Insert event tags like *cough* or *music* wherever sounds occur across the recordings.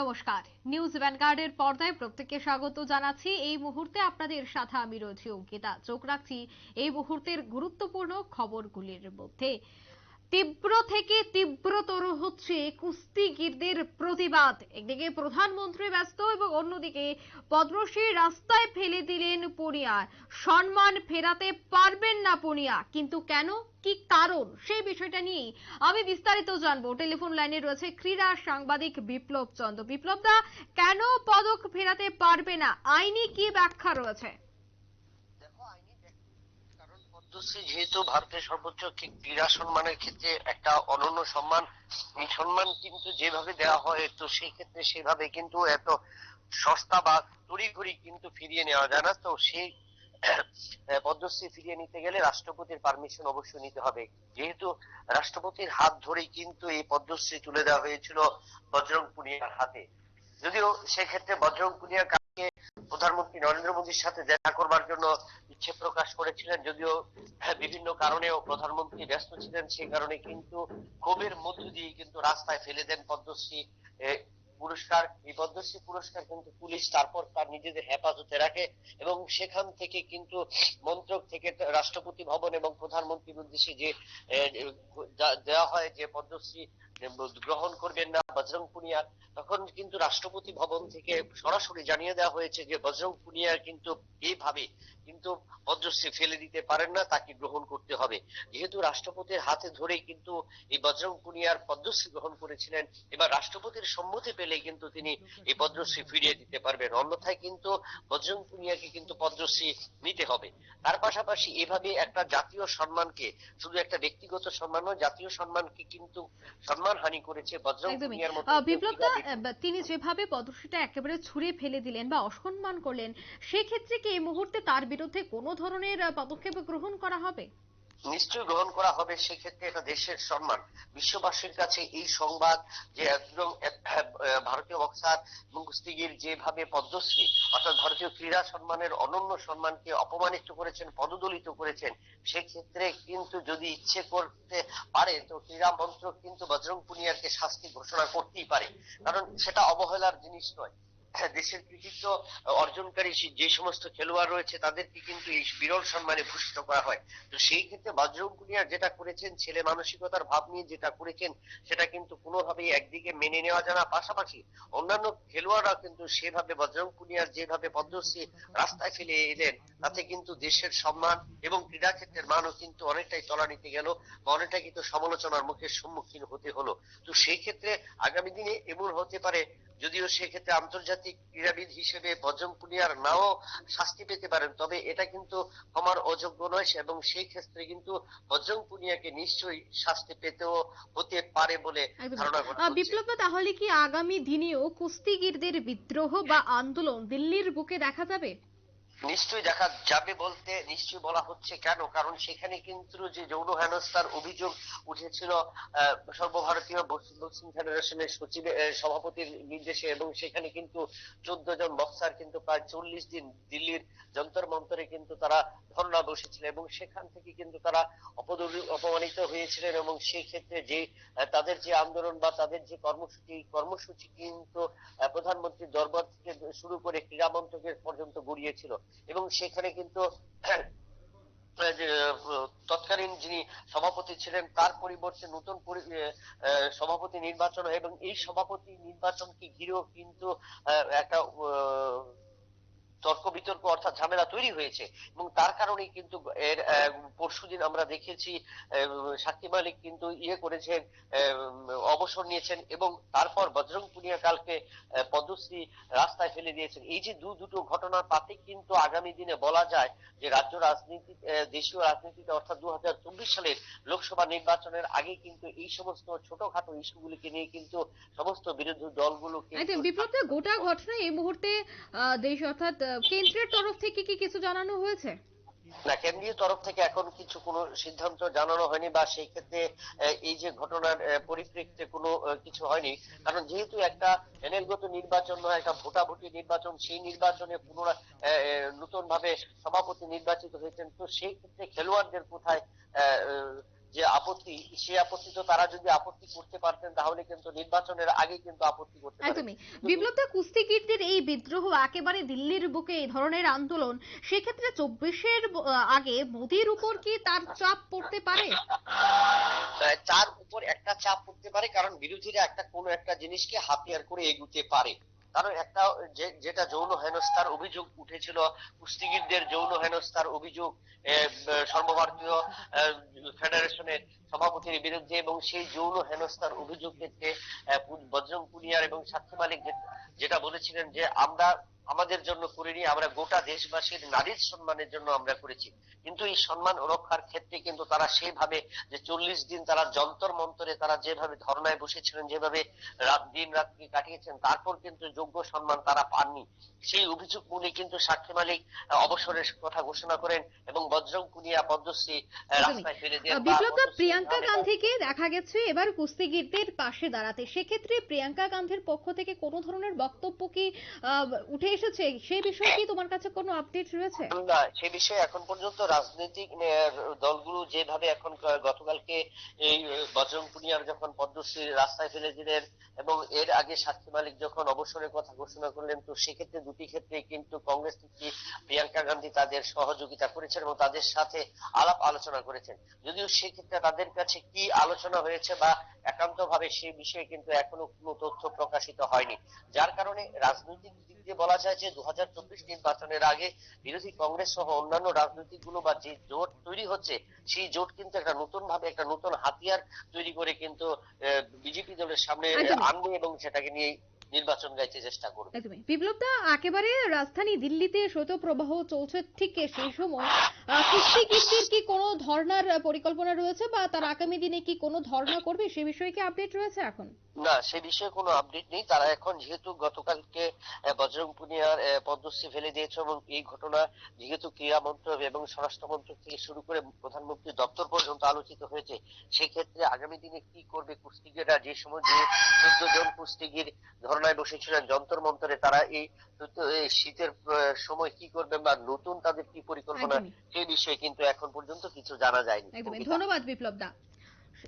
নমস্কার। নিউজ ভ্যানগার্ডের পর্দায় প্রত্যেককে স্বাগত জানাচ্ছি। এই মুহূর্তে আপনাদের সাথে আমি রয়েছি অঙ্কিতা। চোখ রাখছি এই মুহূর্তের গুরুত্বপূর্ণ খবরগুলির মধ্যে। তীব্র থেকে তীব্রতর হচ্ছে কুস্তিগিরদের প্রতিবাদ। একদিকে প্রধানমন্ত্রী ব্যস্ত এবং অন্যদিকে পদ্মশ্রী রাস্তায় ফেলে দিলেন পুনিয়া। সম্মান ফেরাতে পারবেন না পুনিয়া। কিন্তু কেন? কি কারণ? সেই বিষয়টা নিয়েই আমি বিস্তারিত জানব। টেলিফোন লাইনে রয়েছে ক্রীড়া সাংবাদিক বিপ্লব চন্দ্র। বিপ্লব দা কেন পদক ফেরাতে পারবে না? আইনি কি ব্যাখ্যা রয়েছে দেখো আইনি ব্যাখ্যা- কারণ পদ্মশ্রী যেহেতু ভারতের সর্বোচ্চ ক্রীড়া সম্মানের ক্ষেত্রে একটা অনন্য সম্মান, এই সম্মান কিন্তু যেভাবে দেওয়া হয়, তো সেই ক্ষেত্রে সেভাবে কিন্তু এত সস্তা বা তড়িঘড়ি কিন্তু ফিরিয়ে নেওয়া যায় না। তো সেই *coughs* পদ্মশ্রী ফিরিয়ে নিতে গেলে রাষ্ট্রপতির পারমিশন অবশ্যই নিতে হবে। যেহেতু রাষ্ট্রপতির হাত ধরেই কিন্তু এই পদ্মশ্রী তুলে দেওয়া হয়েছিল বজরং পুনিয়ার হাতে। যদিও সেক্ষেত্রে বজরং পুনিয়া প্রধানমন্ত্রী নরেন্দ্র মোদীর সাথে দেখা করবার জন্য ইচ্ছে প্রকাশ করেছিলেন, যদিও বিভিন্ন কারণেও প্রধানমন্ত্রী ব্যস্ত ছিলেন সেই কারণে কিন্তু ক্ষোভের মধ্য দিয়ে কিন্তু রাস্তায় ফেলে দেন পদ্মশ্রী। পুরস্কার, এই পদ্মশ্রী পুরস্কার কিন্তু পুলিশ তারপর তার নিজেদের হেফাজতে রাখে এবং সেখান থেকে কিন্তু মন্ত্রক থেকে রাষ্ট্রপতি ভবন এবং প্রধানমন্ত্রীর উদ্দেশ্যে যে দেওয়া হয় যে পদ্মশ্রী গ্রহণ করবেন না, বজরং পুনিয়া তখন কিন্তু রাষ্ট্রপতি ভবন থেকে সরাসরি জানিয়ে দেওয়া হয়েছে যে, বজরং পুনিয়া কিন্তু এইভাবে কিন্তু পদ্মশ্রী ফেলে দিতে পারেন না, তাকে গ্রহণ করতে হবে। যেহেতু রাষ্ট্রপতির হাতে ধরেই কিন্তু এই বজরং পুনিয়ার পদ্মশ্রী গ্রহণ করেছিলেন, এবার রাষ্ট্রপতির সম্মতি পেলে কিন্তু তিনি এই পদ্মশ্রী ফিরিয়ে দিতে পারবেন। অন্যথায় কিন্তু বজরং পুনিয়াকে কিন্তু পদ্মশ্রী নিতে হবে। তার পাশাপাশি এভাবে একটা জাতীয় সম্মানকে, শুধু একটা ব্যক্তিগত সম্মান জাতীয় সম্মানকে কিন্তু সম্মানহানি করেছে বজরং পুনিয়ার মতো আহ, বিপ্লব দা তিনি যেভাবে পদশ্রীটা একেবারে ছুঁড়ে ফেলে দিলেন বা অসম্মান করলেন সেক্ষেত্রে কি এই মুহূর্তে তার বিরুদ্ধে কোনো ধরনের পদক্ষেপ গ্রহণ করা হবে? নিশ্চয়ই গ্রহণ করা হবে সেক্ষেত্রে এটা দেশের সম্মান। বিশ্ববাসীর কাছে এই সংবাদ যে আহ, ভারতীয় বক্সার এবং কুস্তিগির যেভাবে পদ্মশ্রী অর্থাৎ ভারতীয় ক্রীড়া সম্মানের অনন্য সম্মানকে অপমানিত করেছেন পদদলিত করেছেন সেক্ষেত্রে কিন্তু যদি ইচ্ছে করতে পারে তো ক্রীড়া মন্ত্রক কিন্তু বজরং পুনিয়ারকে শাস্তি ঘোষণা করতেই পারে। কারণ সেটা অবহেলার জিনিস নয়। দেশের কৃতিত্ব অর্জনকারী যে সমস্ত খেলোয়াড় রয়েছে, তাদেরকে কিন্তু এই বিরল সম্মানে ভূষিত করা হয়। তো সেই ক্ষেত্রে বজরং পুনিয়া যেটা করেছেন, ছেলে মানসিকতার ভাব নিয়ে যেটা করেছেন, সেটা কিন্তু কোনোভাবেই একদিকে মেনে নেওয়া যায় না। পাশাপাশি অন্যান্য খেলোয়াড়রা কিন্তু সেভাবে বজরং পুনিয়ার যেভাবে পদ্মশ্রী রাস্তায় ফেলে এলেন, তাতে কিন্তু দেশের সম্মান এবং ক্রীড়া ক্ষেত্রের মানও কিন্তু অনেকটাই তলানিতে গেল বা অনেকটাই কিন্তু সমালোচনার মুখের সম্মুখীন হতে হলো। তো সেই ক্ষেত্রে আগামী দিনে এমন হতে পারে, যদিও সেক্ষেত্রে আন্তর্জাতিক ক্রীড়াবিদ হিসেবে বজরং পুনিয়ার নাও শাস্তি পেতে পারেন। তবে এটা কিন্তু ক্ষমার অযোগ্য নয় এবং সেই ক্ষেত্রে কিন্তু বজরং পুনিয়াকে নিশ্চয়ই শাস্তি পেতেও হতে পারে বলে ধারণা করা। বিপ্লব তাহলে কি আগামী দিনেও কুস্তিগীরদের বিদ্রোহ বা আন্দোলন দিল্লির বুকে দেখা যাবে? নিশ্চয়ই দেখা যাবে বলতে নিশ্চয়ই বলা হচ্ছে কেন? কারণ সেখানে কিন্তু যে যৌন হেনস্থার অভিযোগ উঠেছিল সর্বভারতীয় বক্সিং ফেডারেশনের সচিবের সভাপতির নির্দেশে এবং সেখানে কিন্তু চোদ্দ জন বক্সার কিন্তু প্রায় চল্লিশ দিন দিল্লির যন্তর মন্তরে কিন্তু তারা ধর্ণা বসেছিল এবং সেখান থেকে কিন্তু তারা অপমানিত হয়েছিলেন এবং সেই ক্ষেত্রে যে তাদের যে আন্দোলন বা তাদের যে কর্মসূচি কর্মসূচি কিন্তু প্রধানমন্ত্রীর দরবার থেকে শুরু করে ক্রীড়া মন্ত্রকের পর্যন্ত গড়িয়েছিল। এবং সেখানে কিন্তু তৎকালীন যিনি সভাপতি ছিলেন, তার পরিবর্তে নতুন সভাপতি নির্বাচন হয় এবং এই সভাপতি নির্বাচনকে ঘিরেও কিন্তু একটা তর্ক বিতর্ক অর্থাৎ ঝামেলা তৈরি হয়েছে এবং তার কারণেই কিন্তু এর পরশুদিন আমরা দেখেছি সাকিব মালিক কিন্তু ইয়ে করেছেন অবসর নিয়েছেন এবং তারপর বজরং পুনিয়া কালকে পদ্মশ্রী রাস্তায় ফেলে দিয়েছেন। এই যে দু, দুটো ঘটনা তাতে কিন্তু আগামী দিনে বলা যায় যে রাজ্য রাজনীতি দেশীয় রাজনীতিতে অর্থাৎ দু হাজার চব্বিশ সালের লোকসভা নির্বাচনের আগে কিন্তু এই সমস্ত ছোটখাটো ইস্যুগুলিকে নিয়ে কিন্তু সমস্ত বিরোধী দলগুলো কিন্তু বিপ্লব গোটা ঘটনা এই মুহূর্তে দেশ অর্থাৎ কেন্দ্রের তরফ থেকে কি কিছু জানানো হয়েছে? না, কেন্দ্রীয় তরফ থেকে এখন কিছু কোনো সিদ্ধান্ত জানানো হয়নি বা সেই ক্ষেত্রে এই যে ঘটনার পরিপ্রেক্ষিতে কোনো কিছু হয়নি। কারণ যেহেতু একটা প্যানেলগত নির্বাচন নয়, একটা ভোটাভুটি নির্বাচন, সেই নির্বাচনে পুনরায় নতুন ভাবে সভাপতি নির্বাচিত হয়েছেন। তো সেই ক্ষেত্রে খেলোয়াড়দের কোথায় যে আপত্তি সেই আপত্তি তো তারা যদি আপত্তি করতে পারতেন তাহলে কিন্তু নির্বাচনের আগে কিন্তু আপত্তি করতে পারতেন একদমই। বিপ্লবদা কুস্তিগীরদের এই বিদ্রোহ একেবারে দিল্লির বুকে এই ধরনের আন্দোলন সেক্ষেত্রে চব্বিশের আগে মোদির উপর কি তার চাপ পড়তে পারে? তার উপর একটা চাপ পড়তে পারে কারণ বিরোধীরা একটা কোনো একটা জিনিসকে হাতিয়ার করে এগুতে পারে। কারণ একটা যেটা যৌন হেনস্থার অভিযোগ উঠেছিল, কুস্তিগীরদের যৌন হেনস্থার অভিযোগ সর্বভারতীয় ফেডারেশনের সভাপতির বিরুদ্ধে এবং সেই যৌন হেনস্থার অভিযোগ ক্ষেত্রে বজরং পুনিয়ার এবং সাক্ষী মালিক যেটা বলেছিলেন যে আমরা আমাদের জন্য করিনি আমরা গোটা দেশবাসীর নারীর সম্মানের জন্য আমরা করেছি। কিন্তু এই সম্মান রক্ষার ক্ষেত্রে কিন্তু তারা সেইভাবে যে চল্লিশ দিন তারা যন্তর মন্তরে তারা যেভাবে ধর্নায় বসেছিলেন যেভাবে রাত দিন রাত্রি কাটিয়েছেন তারপর কিন্তু যোগ্য সম্মান তারা পাননি। সেই অভিযোগ মূলে কিন্তু সাক্ষী মালিক অবসরের কথা ঘোষণা করেন এবং বজ্রং কুনিয়া পদ্মশ্রী রাস্তায় ফেলে দেন বা বিপ্লবদা প্রিয়াঙ্কা গান্ধীকে দেখা গেছে এবার কুস্তিগীরদের পাশে দাঁড়াতে। সেক্ষেত্রে প্রিয়াঙ্কা গান্ধীর পক্ষ থেকে কোনো ধরনের বক্তব্য কি উঠে এসেছে? সেই বিষয়ে কি তোমার কাছে কোনো আপডেট রয়েছে? না, সে বিষয়ে এখন পর্যন্ত রাজনৈতিক দলগুলো যেভাবে এখন গতকালকে এই বজরং পুনিয়ার যখন পদ্মশ্রী রাস্তায় ফেলে দিলেন এবং এর আগে সাক্ষী মালিক যখন অবসরের কথা ঘোষণা করলেন, তো সেক্ষেত্রে দুটি ক্ষেত্রে কিন্তু কংগ্রেস থেকে প্রিয়াঙ্কা গান্ধী তাদের সহযোগিতা করেছেন এবং তাদের সাথে আলাপ আলোচনা করেছেন। যদিও সেক্ষেত্রে তাদের কাছে কি আলোচনা হয়েছে বা একান্ত ভাবে সেই বিষয়ে কিন্তু এখনও কোনো তথ্য প্রকাশিত হয়নি। যার কারণে রাজনৈতিক দিক বলা যায় যে দু নির্বাচনের আগে বিরোধী কংগ্রেস সহ অন্যান্য রাজনৈতিকগুলো বা যে জোট তৈরি হচ্ছে সেই জোট কিন্তু একটা নতুন ভাবে একটা নতুন হাতিয়ার তৈরি করে কিন্তু বিজেপি দলের সামনে আনবে এবং সেটাকে নিয়ে নির্বাচন গাইতে চেষ্টা করবে। একদমই। বিপ্লবদা একেবারে রাজধানী দিল্লিতে শৈত্যপ্রবাহ চলছে ঠিক সেই সময়। আহ, কুস্তিগীরদের কি কোনো ধর্নার পরিকল্পনা রয়েছে বা তার আগামী দিনে কি কোনো ধর্ণা করবে সে বিষয়ে কি আপডেট রয়েছে এখন? না সে বিষয়ে কোনো আপডেট নেই। তারা এখন যেহেতু গতকালকে বজরং পুনিয়ার পদ্মশ্রী ফেলে দিয়েছে এবং এই ঘটনা যেহেতু ক্রীড়া মন্ত্রক এবং স্বরাষ্ট্র মন্ত্রক থেকে শুরু করে প্রধানমন্ত্রী দপ্তর পর্যন্ত আলোচিত হয়েছে সেক্ষেত্রে আগামী দিনে কি করবে কুস্তিগিররা? যে সময় যে চোদ্দ জন কুস্তিগির ধর্নায় বসেছিলেন যন্তর মন্তরে তারা এই শীতের সময় কি করবে বা নতুন তাদের কি পরিকল্পনা। সেই বিষয়ে কিন্তু এখন পর্যন্ত কিছু জানা যায়নি। ধন্যবাদ বিপ্লব দা।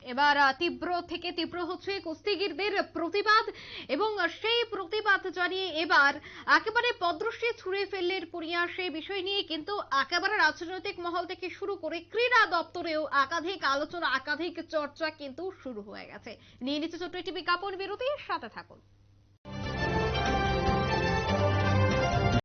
এবার তীব্র থেকে তীব্র হচ্ছে কুস্তিগীরদের প্রতিবাদ এবং সেই প্রতিবাদ জানিয়ে এবার একেবারে পদ্রশ্রী ছুঁড়ে ফেললের পরিয়া সেই বিষয় নিয়ে কিন্তু একেবারে রাজনৈতিক মহল থেকে শুরু করে ক্রীড়া দপ্তরেও একাধিক আলোচনা, একাধিক চর্চা কিন্তু শুরু হয়ে গেছে। নিয়ে নিচ্ছে ছোট্ট একটি বিজ্ঞাপন, বিরতির সাথে থাকুন।